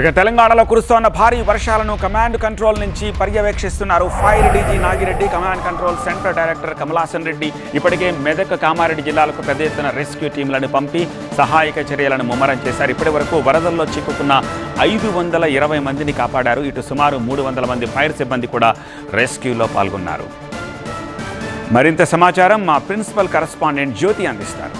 ఇక తెలంగాణలో కురుస్తోన్న భారీ వర్షాలను కమాండ్ కంట్రోల్ నుంచి పర్యవేక్షిస్తున్నారు fire DG Nagireddy command control centre director Kamalhasan Reddy. ఇప్పటికే మెదక్ కామారెడ్డి జిల్లాలకు పెద్ద ఎత్తున రెస్క్యూ టీంలను పంపి సహాయక చర్యలను ముమ్మరం చేశారు. ఇప్పటి వరకు వరదల్లో చిక్కుకున్న ఐదు వందల ఇరవై మందిని కాపాడారు. ఇటు సుమారు మూడు వందల మంది ఫైర్ సిబ్బంది కూడా రెస్క్యూలో పాల్గొన్నారు. మరింత సమాచారం మా ప్రిన్సిపల్ కరస్పాండెంట్ జ్యోతి అందిస్తారు.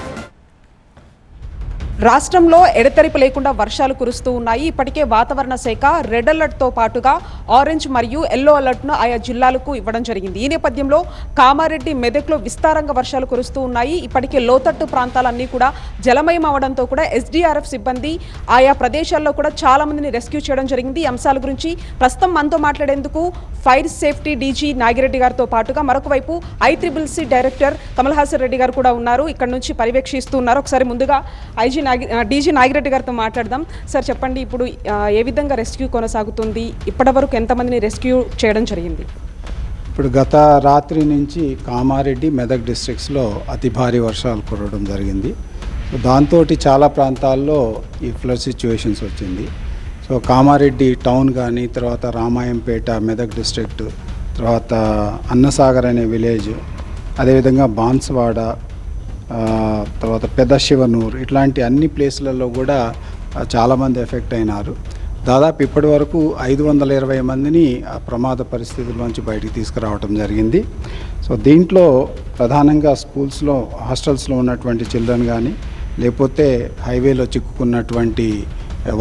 రాష్ట్రంలో ఎడతెరిపి లేకుండా వర్షాలు కురుస్తూ ఉన్నాయి. ఇప్పటికే వాతావరణ శాఖ రెడ్ అలర్ట్తో పాటుగా ఆరెంజ్ మరియు ఎల్లో అలర్ట్ను ఆయా జిల్లాలకు ఇవ్వడం జరిగింది. ఈ నేపథ్యంలో కామారెడ్డి మెదక్లో విస్తారంగా వర్షాలు కురుస్తూ ఉన్నాయి. ఇప్పటికే లోతట్టు ప్రాంతాలన్నీ కూడా జలమయం అవడంతో కూడా ఎస్డీఆర్ఎఫ్ సిబ్బంది ఆయా ప్రదేశాల్లో కూడా చాలా మందిని రెస్క్యూ చేయడం జరిగింది. ఈ అంశాల గురించి ప్రస్తుతం మనతో మాట్లాడేందుకు ఫైర్ సేఫ్టీ డీజీ నాగిరెడ్డి గారితో పాటుగా మరొక వైపు I triple C director Kamal Hasan Reddy గారు కూడా ఉన్నారు. ఇక్కడ నుంచి పర్యవేక్షిస్తూ ఉన్నారు ఒకసారి ముందుగా ఐజీ నాగి డీజీ నాగిరెడ్డి గారితో మాట్లాడదాం. సార్ చెప్పండి ఇప్పుడు ఏ విధంగా రెస్క్యూ కొనసాగుతుంది? ఇప్పటివరకు ఎంతమందిని రెస్క్యూ చేయడం జరిగింది? ఇప్పుడు గత రాత్రి నుంచి కామారెడ్డి మెదక్ డిస్ట్రిక్ట్స్లో అతి భారీ వర్షాలు కురవడం జరిగింది. సో దాంతో చాలా ప్రాంతాల్లో ఈ ఫ్లడ్ సిచ్యువేషన్స్ వచ్చింది. సో కామారెడ్డి టౌన్ కానీ తర్వాత రామాయంపేట మెదక్ డిస్ట్రిక్ట్ తర్వాత అన్నసాగర్ అనే విలేజ్ అదేవిధంగా బాన్స్వాడ తర్వాత పెద్ద శివనూర్ ఇట్లాంటి అన్ని ప్లేస్లలో కూడా చాలామంది ఎఫెక్ట్ అయినారు. దాదాపు ఇప్పటి వరకు ఐదు వందల ఇరవై మందిని ఆ ప్రమాద పరిస్థితుల్లోంచి బయటికి తీసుకురావడం జరిగింది. సో దీంట్లో ప్రధానంగా స్కూల్స్లో హాస్టల్స్లో ఉన్నటువంటి చిల్డ్రన్ కానీ లేకపోతే హైవేలో చిక్కుకున్నటువంటి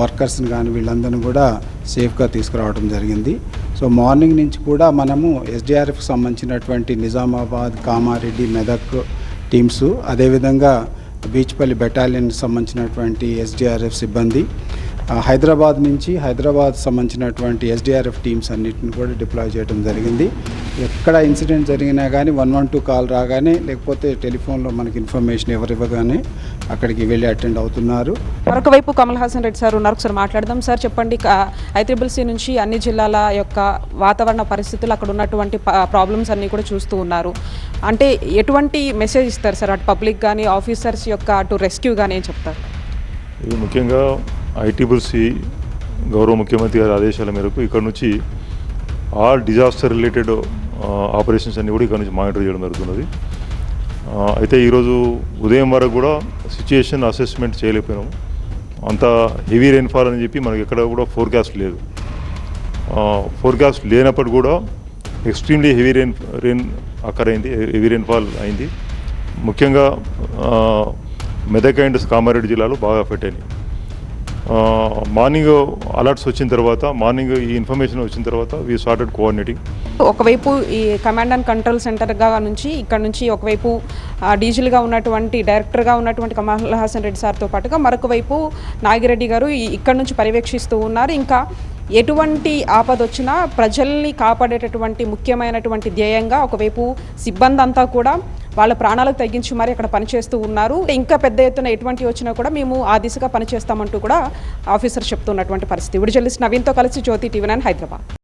వర్కర్స్ని కానీ వీళ్ళందరినీ కూడా సేఫ్గా తీసుకురావడం జరిగింది. సో మార్నింగ్ నుంచి కూడా మనము ఎస్డిఆర్ఎఫ్కి సంబంధించినటువంటి నిజామాబాద్ కామారెడ్డి మెదక్ టీమ్స్. అదేవిధంగా బీచ్పల్లి బెటాలియన్ సంబంధించినటువంటి ఎస్డిఆర్ఎఫ్ సిబ్బంది. హైదరాబాద్ నుంచి హైదరాబాద్ సంబంధించినటువంటి ఎస్డిఆర్ఎఫ్ టీమ్స్ అన్నిటిని కూడా డిప్లాయ్ చేయడం జరిగింది. ఎక్కడ ఇన్సిడెంట్ జరిగినా కానీ వన్ వన్ టూ కాల్ రాగానే లేకపోతే టెలిఫోన్లో మనకి ఇన్ఫర్మేషన్ ఎవరు ఇవ్వగానే అక్కడికి వెళ్ళి అటెండ్ అవుతున్నారు. మరొక వైపు కమల్ హాసన్ రెడ్డి సార్ ఉన్నారు. ఒకసారి మాట్లాడదాం సార్. చెప్పండి ఐ త్రిబుల్ సి నుంచి అన్ని జిల్లాల యొక్క వాతావరణ పరిస్థితులు అక్కడ ఉన్నటువంటి ప్రాబ్లమ్స్ అన్నీ కూడా చూస్తూ ఉన్నారు. అంటే ఎటువంటి మెసేజ్ ఇస్తారు సార్? అటు పబ్లిక్ కానీ ఆఫీసర్స్ యొక్క అటు రెస్క్యూ కానీ ఏం చెప్తారు? ఇది ముఖ్యంగా ఐటీబుల్సి గౌరవ ముఖ్యమంత్రి గారి ఆదేశాల మేరకు ఇక్కడ నుంచి ఆల్ డిజాస్టర్ రిలేటెడ్ ఆపరేషన్స్ అన్ని కూడా ఇక్కడ నుంచి మానిటర్ చేయడం జరుగుతున్నది. అయితే ఈరోజు ఉదయం వరకు కూడా సిచ్యుయేషన్ అసెస్మెంట్ చేయలేకపోయినాము అంత హెవీ రెయిన్ఫాల్ అని చెప్పి మనకి ఎక్కడ కూడా ఫోర్కాస్ట్ లేదు. ఫోర్కాస్ట్ లేనప్పుడు కూడా ఎక్స్ట్రీమ్లీ హెవీ రెయిన్ రెయిన్ అక్కరైంది హెవీ రెయిన్ఫాల్ అయింది. ముఖ్యంగా మెదక్ అండ్ కామారెడ్డి జిల్లాలో బాగా ఎఫెక్ట్ అయినాయి. మార్నింగ్ అలర్ట్స్ వచ్చిన తర్వాత మార్నింగ్ ఈ ఇన్ఫర్మేషన్ వచ్చిన తర్వాత వీ స్టార్టెడ్ కోఆర్డినేటింగ్ ఒకవైపు ఈ కమాండ్ అండ్ కంట్రోల్ సెంటర్గా నుంచి ఇక్కడ నుంచి ఒకవైపు డీజిల్గా ఉన్నటువంటి డైరెక్టర్గా ఉన్నటువంటి కమల్ హాసన్ రెడ్డి సార్తో పాటుగా మరొక వైపు నాగిరెడ్డి గారు ఇక్కడ నుంచి పర్యవేక్షిస్తూ ఉన్నారు. ఇంకా ఎటువంటి ఆపద వచ్చినా ప్రజల్ని కాపాడేటటువంటి ముఖ్యమైనటువంటి ధ్యేయంగా ఒకవైపు సిబ్బంది అంతా కూడా వాళ్ళ ప్రాణాలకు తగ్గించి మరి అక్కడ పనిచేస్తూ ఉన్నారు. ఇంకా పెద్ద ఎత్తున ఎటువంటి వచ్చినా కూడా మేము ఆ దిశగా పనిచేస్తామంటూ కూడా ఆఫీసర్ చెప్తున్నటువంటి పరిస్థితి. విడుజల్లిస్ నవీన్తో కలిసి జ్యోతి టీవీ నైన్ హైదరాబాద్.